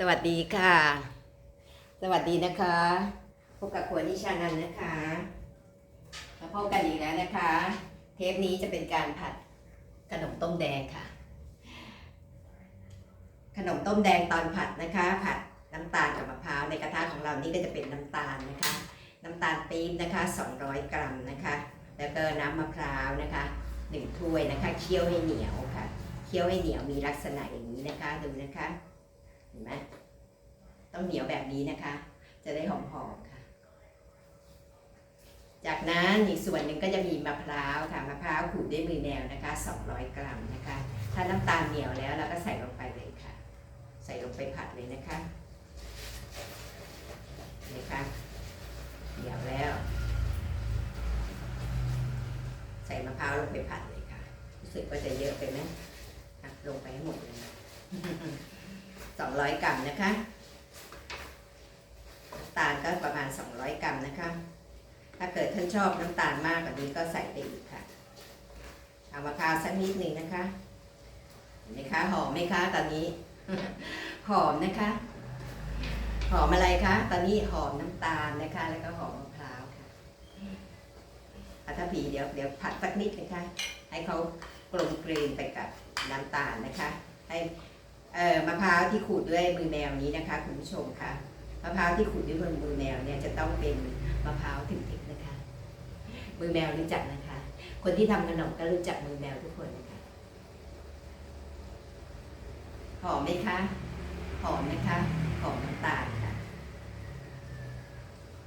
สวัสดีค่ะ สวัสดีนะคะ พบกับครัวนิชานันนะคะมาพบกันอีกแล้วนะคะ เทปนี้จะเป็นการผัดขนมต้มแดงค่ะ ขนมต้มแดงตอนผัดนะคะ ผัดน้ำตาลกับมะพร้าวในกระทะของเรานี่ก็จะเป็นน้ำตาลนะคะ น้ำตาลปี๊บนะคะ 200 กรัมนะคะ แล้วก็น้ำมะพร้าวนะคะหนึ่งถ้วยนะคะเคี่ยวให้เหนียวค่ะเคี่ยวให้เหนียวมีลักษณะอย่างนี้นะคะดูนะคะ ห็นไหมต้องเหนียวแบบนี้นะคะ จะได้หอมๆค่ะ จากนั้นอีกส่วนหนึ่งก็จะมีมะพร้าวค่ะมะพร้าวขูดด้วยมือแนวนะคะ 200 กรัมนะคะ ถ้าน้ำตาลเหนียวแล้วเราก็ใส่ลงไปเลยค่ะ ใส่ลงไปผัดเลยนะคะนี่ค่ะเหนียวแล้ว ใส่มะพร้าวลงไปผัดเลยค่ะ รู้สึกว่าจะเยอะไปไหมลงไปให้หมดเลย 200 กรัมนะคะน้ำตาลก็ประมาณ 200 กรัมนะคะ ถ้าเกิดท่านชอบน้ำตาลมากกว่านี้ก็ใส่ไปอีกค่ะ เอามะพร้าวสักนิดหนึ่งนะคะ เห็นไหมคะหอมไหมคะตอนนี้ หอมนะคะ หอมอะไรคะ ตอนนี้หอมน้ำตาลนะคะ แล้วก็หอมมะพร้าวค่ะอะถ้าผีเดี๋ยวเดี๋ยวผัดสักนิดนะคะ ให้เขากลมกลืนไปกับน้ำตาลนะคะ ให้ เอ่อมะพร้าวที่ขูดด้วยมือแมวนี้นะคะคุณผู้ชมค่ะมะพร้าวที่ขูดด้วยมือแมวเนี่ยจะต้องเป็นมะพร้าวถึงๆนะคะ มือแมวรู้จักนะคะ คนที่ทำขนมก็รู้จักมือแมวทุกคนนะคะหอมไหมคะหอมนะคะหอมน้ำตาลค่ะ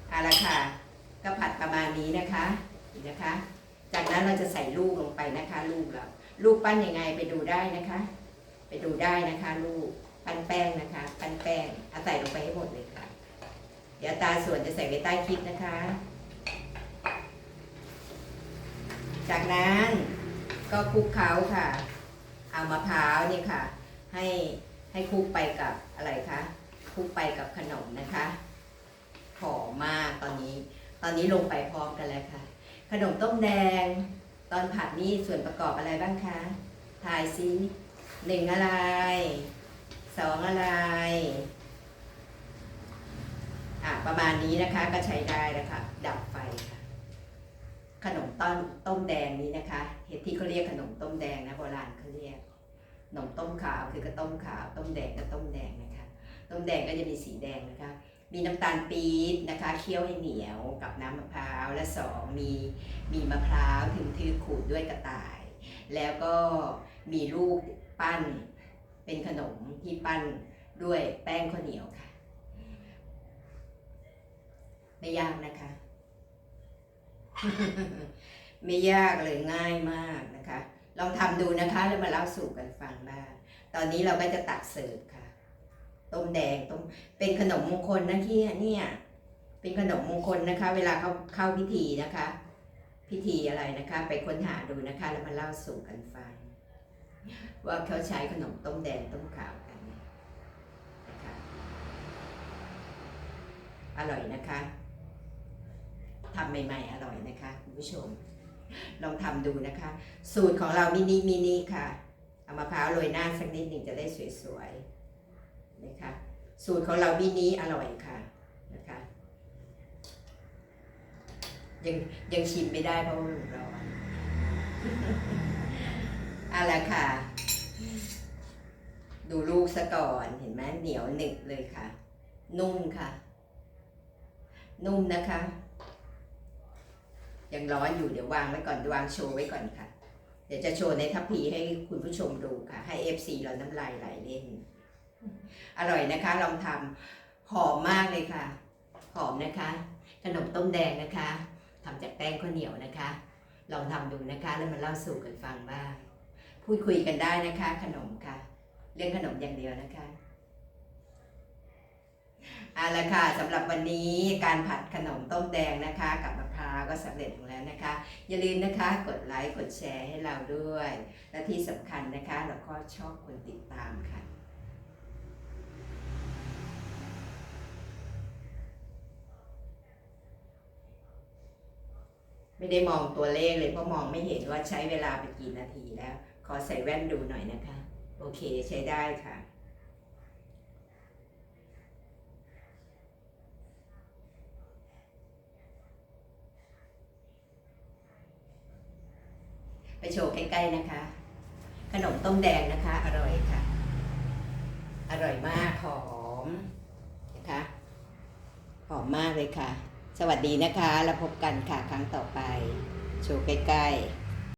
เอาละค่ะ ก็ผัดประมาณนี้นะคะนี่นะคะ จากนั้นเราจะใส่ลูกลงไปนะคะ ลูกเราลูกปั้นยังไงไปดูได้นะคะ ไปดูได้นะคะลูกปั้นแป้งนะคะปั้นแป้งเอาใส่ลงไปให้หมดเลยค่ะ เดี๋ยวตาส่วนจะใส่ไว้ใต้คลิปนะคะ จากนั้นก็คลุกเคล้าค่ะ เอามะพร้าวนี่ค่ะ ให้ให้คลุกไปกับอะไรคะคลุกไปกับขนมนะคะหอมมากตอนนี้ ตอนนี้ลงไปพร้อมกันแล้วค่ะ ขนมต้มแดง ตอนผัดนี่ส่วนประกอบอะไรบ้างคะทายซิ หนึ่งอะไรสองอะไร อะประมาณนี้นะคะก็ใช้ได้แล้วค่ะดับไฟค่ะ ขนมต้มต้มแดงนี้นะคะเห็ดที่เขาเรียกขนมต้มแดงนะโบราณเขาเรียกขนมต้มขาวคือก็ต้มขาวต้มแดงก็ต้มแดงนะคะต้มแดงก็จะมีสีแดงนะคะ มีน้ำตาลปี๊บนะคะเคี่ยวให้เหนียวกับน้ำมะพร้าวและสองมีมีมะพร้าวถึงทือขูดด้วยกระต่าย แล้วก็มีลูกปั้นเป็นขนมที่ปั้นด้วยแป้งข้าวเหนียวค่ะ ไม่ยากนะคะ ไม่ยากเลยง่ายมากนะคะ ลองทำดูนะคะแล้วมาเล่าสู่กันฟังบ้างตอนนี้เราก็จะตักเสิร์ฟค่ะ ต้มแดงต้มเป็นขนมมงคลนะที่เนี่ย เป็นขนมมงคลนะคะ เวลาเขาเข้าพิธีนะคะ พิธีอะไรนะคะ ไปค้นหาดูนะคะ แล้วมาเล่าสู่กันฟังว่าเขาใช้ขนมต้มแดงต้มขาวกันนะคะอร่อยนะคะทำใหม่ๆ อร่อยนะคะคุณผู้ชม ลองทำดูนะคะ สูตรของเรามินิมินิค่ะ เอามะพร้าวโรยหน้าสักนิดหนึ่งจะได้สวยๆนะคะ สูตรของเรามินิอร่อยค่ะนะคะ ยังยังชิมไม่ได้เพราะว่ามันร้อนเอาละค่ะ ดูลูกซะก่อนเห็นไหมเหนียวหนึบเลยค่ะ นุ่มค่ะ นุ่มนะคะ ยังร้อนอยู่เดี๋ยววางไว้ก่อนวางโชว์ไว้ก่อนค่ะ เดี๋ยวจะโชว์ในทัพพีให้คุณผู้ชมดูค่ะ ให้ FC เราน้ำลายไหลเล่น อร่อยนะคะ ลองทำหอมมากเลยค่ะ หอมนะคะ ขนมต้มแดงนะคะ ทำจากแป้งข้าวเหนียวนะคะ ลองทำดูนะคะ แล้วมาเล่าสู่กันฟังบ้างพูดคุยกันได้นะคะ ขนมค่ะ เรื่องขนมอย่างเดียวนะคะเอาละค่ะสำหรับวันนี้การผัดขนมต้มแดงนะคะ กับมะพร้าวก็สำเร็จลงแล้วนะคะ อย่าลืมนะคะ กดไลค์กดแชร์ให้เราด้วย และที่สำคัญนะคะ เราก็ชอบคนติดตามค่ะ ไม่ได้มองตัวเลขเลยเพราะมองไม่เห็นว่าใช้เวลาไปกี่นาทีแล้ว ขอใส่แว่นดูหน่อยนะคะ โอเคใช้ได้ค่ะ ไปโชว์ใกล้ๆนะคะ ขนมต้มแดงนะคะ อร่อยค่ะ อร่อยมากหอมนะคะหอมมากเลยค่ะ สวัสดีนะคะ แล้วพบกันค่ะครั้งต่อไป โชว์ใกล้ ๆ